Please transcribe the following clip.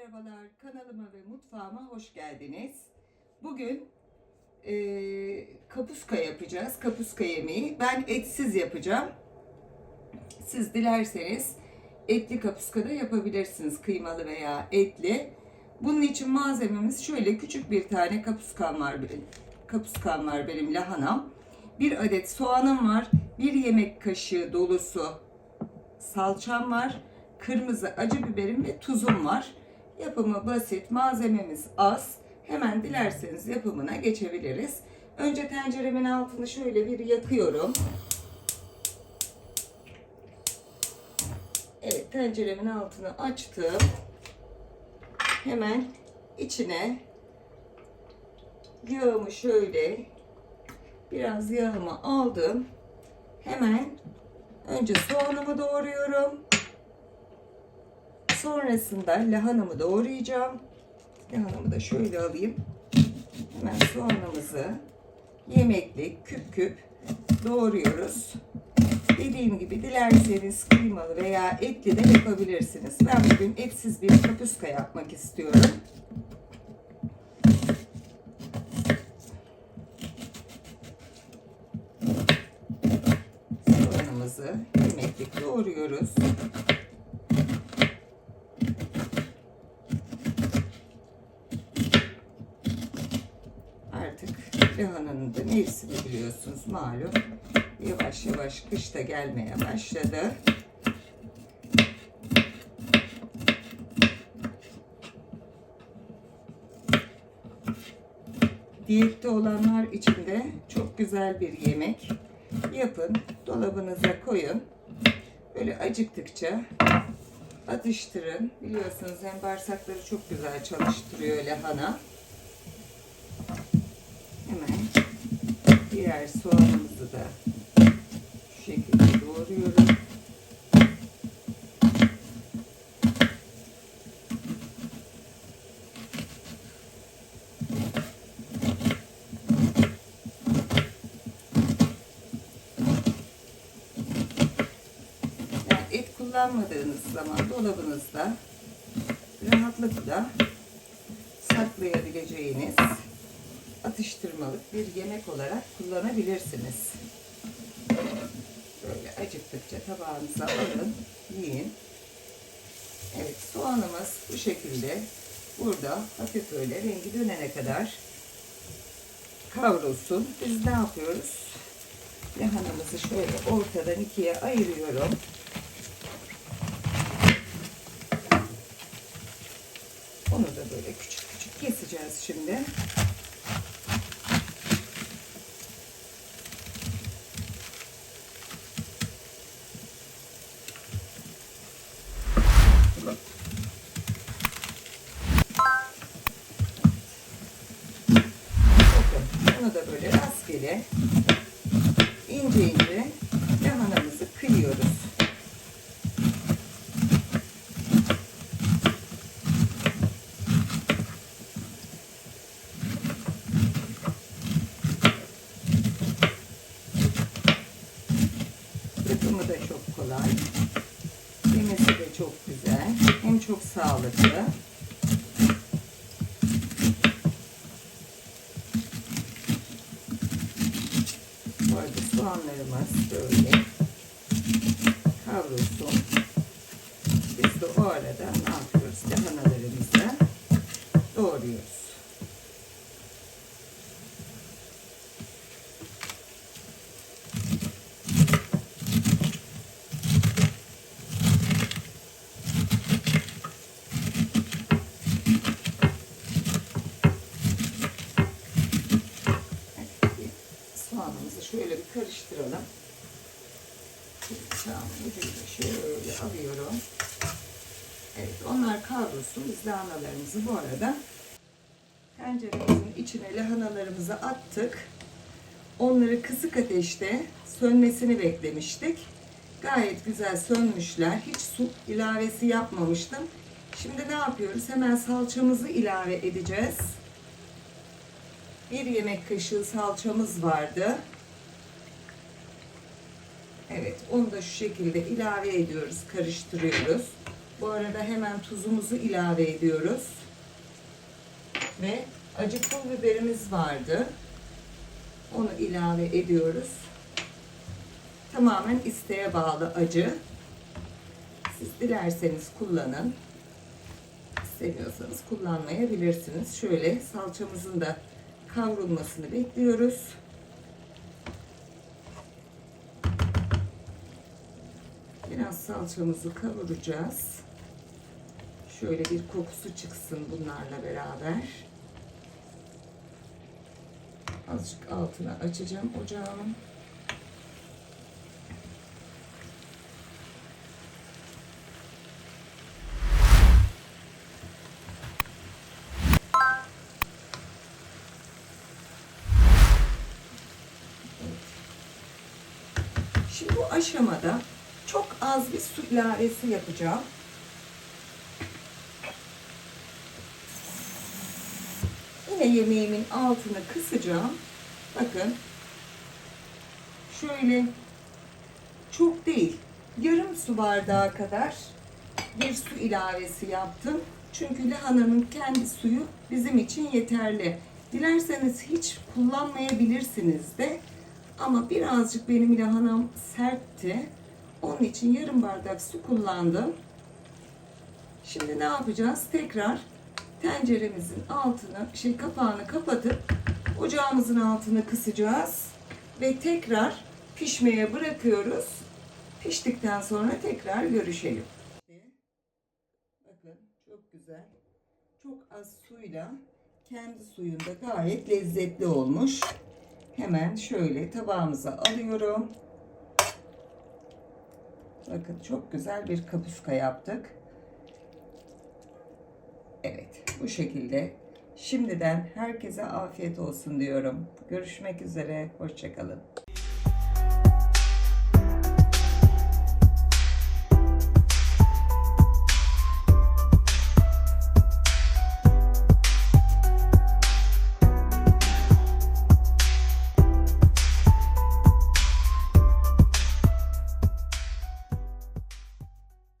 Merhabalar, kanalıma ve mutfağıma hoş geldiniz. Bugün eee, kapuska yapacağız, kapuska yemeği. Ben etsiz yapacağım. Siz dilerseniz etli kapuska da yapabilirsiniz, kıymalı veya etli. Bunun için malzememiz şöyle küçük bir tane kapuskam var benim. Kapuskam var benim lahanam. Bir adet soğanım var. Bir yemek kaşığı dolusu salçam var. Kırmızı acı biberim ve tuzum var. Yapımı basit, malzememiz az. Hemen dilerseniz yapımına geçebiliriz. Önce tenceremin altını şöyle bir yakıyorum. Evet, tenceremin altını açtım. Hemen içine yağımı şöyle biraz yağımı aldım. Hemen önce soğanımı doğruyorum. Sonrasında lahanamı doğrayacağım. Lahanamı da şöyle alayım. Hemen soğanımızı yemeklik küp küp doğruyoruz. Dediğim gibi dilerseniz kıymalı veya etli de yapabilirsiniz. Ben bugün etsiz bir kapuska yapmak istiyorum. Soğanımızı yemeklik doğruyoruz. Lahananın da mevsimi biliyorsunuz malum. Yavaş yavaş kış da gelmeye başladı. Diyette olanlar için de çok güzel bir yemek. Yapın, dolabınıza koyun. Böyle acıktıkça atıştırın. Biliyorsunuz hem bağırsakları çok güzel çalıştırıyor lahana. Hemen diğer soğanımızı da şu şekilde doğruyorum. Yani et kullanmadığınız zaman dolabınızda rahatlıkla saklayabileceğiniz atıştırmalık bir yemek olarak kullanabilirsiniz. Böyle acıktıkça tabağınıza alın, yiyin. Evet soğanımız bu şekilde burada hafif böyle rengi dönene kadar kavrulsun. Biz ne yapıyoruz? Lahanamızı şöyle ortadan ikiye ayırıyorum. Onu da böyle küçük küçük keseceğiz şimdi. Bakın bunu da böyle rastgele ince ince lahanamızı kıyıyoruz. Yapımı da çok kolay. Yemesi de çok güzel. Hem çok sağlıklı. Bu arada soğanlarımız böyle kavrulsun. Biz de o arada ne yapıyoruz? Lahanalarımızı doğruyoruz. Evet, soğanımızı şöyle bir karıştıralım. Tamam, ucuyla şöyle alıyorum. Evet, onlar kavrulsun. Biz lahanalarımızı bu arada tenceremizin içine lahanalarımızı attık. Onları kısık ateşte sönmesini beklemiştik. Gayet güzel sönmüşler. Hiç su ilavesi yapmamıştım. Şimdi ne yapıyoruz? Hemen salçamızı ilave edeceğiz. Bir yemek kaşığı salçamız vardı. Evet, onu da şu şekilde ilave ediyoruz, karıştırıyoruz. Bu arada hemen tuzumuzu ilave ediyoruz. Ve acı pul biberimiz vardı. Onu ilave ediyoruz. Tamamen isteğe bağlı acı. Siz dilerseniz kullanın. İstemiyorsanız kullanmayabilirsiniz. Şöyle salçamızın da kavrulmasını bekliyoruz. Biraz salçamızı kavuracağız. Şöyle bir kokusu çıksın bunlarla beraber. Azıcık altına açacağım ocağımın. Şimdi bu aşamada çok az bir su ilavesi yapacağım. Yine yemeğimin altını kısacağım. Bakın. Şöyle çok değil. Yarım su bardağı kadar bir su ilavesi yaptım. Çünkü lahananın kendi suyu bizim için yeterli. Dilerseniz hiç kullanmayabilirsiniz de. Ama birazcık benim lahanam sertti. Onun için yarım bardak su kullandım. Şimdi ne yapacağız? Tekrar tenceremizin altını, şey kapağını kapatıp ocağımızın altını kısacağız ve tekrar pişmeye bırakıyoruz. Piştikten sonra tekrar görüşelim. Bakın çok güzel. Çok az suyla kendi suyunda gayet lezzetli olmuş. Hemen şöyle tabağımıza alıyorum. Bakın çok güzel bir kapuska yaptık. Evet bu şekilde. Şimdiden herkese afiyet olsun diyorum. Görüşmek üzere. Hoşçakalın.